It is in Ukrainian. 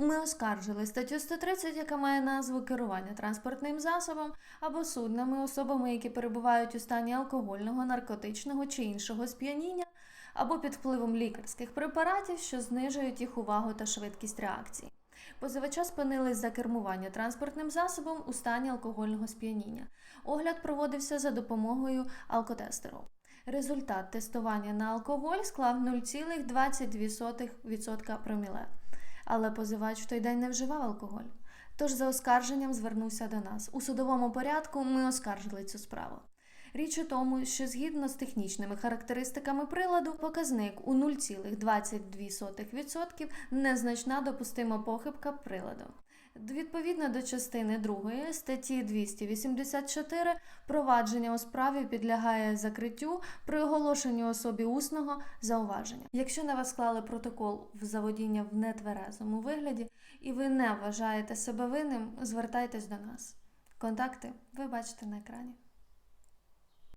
Ми оскаржили статтю 130, яка має назву керування транспортним засобом або суднами, особами, які перебувають у стані алкогольного, наркотичного чи іншого сп'яніння, або під впливом лікарських препаратів, що знижують їх увагу та швидкість реакції. Позивача спинились за кермування транспортним засобом у стані алкогольного сп'яніння. Огляд проводився за допомогою алкотестеру. Результат тестування на алкоголь склав 0,22% проміле. Але позивач в той день не вживав алкоголь. Тож за оскарженням звернувся до нас. У судовому порядку ми оскаржили цю справу. Річ у тому, що згідно з технічними характеристиками приладу, показник у 0,22% незначна допустима похибка приладу. Відповідно до частини 2 статті 284 провадження у справі підлягає закриттю при оголошенні особі усного зауваження. Якщо на вас склали протокол в заводіння в нетверезому вигляді і ви не вважаєте себе винним, звертайтесь до нас. Контакти ви бачите на екрані.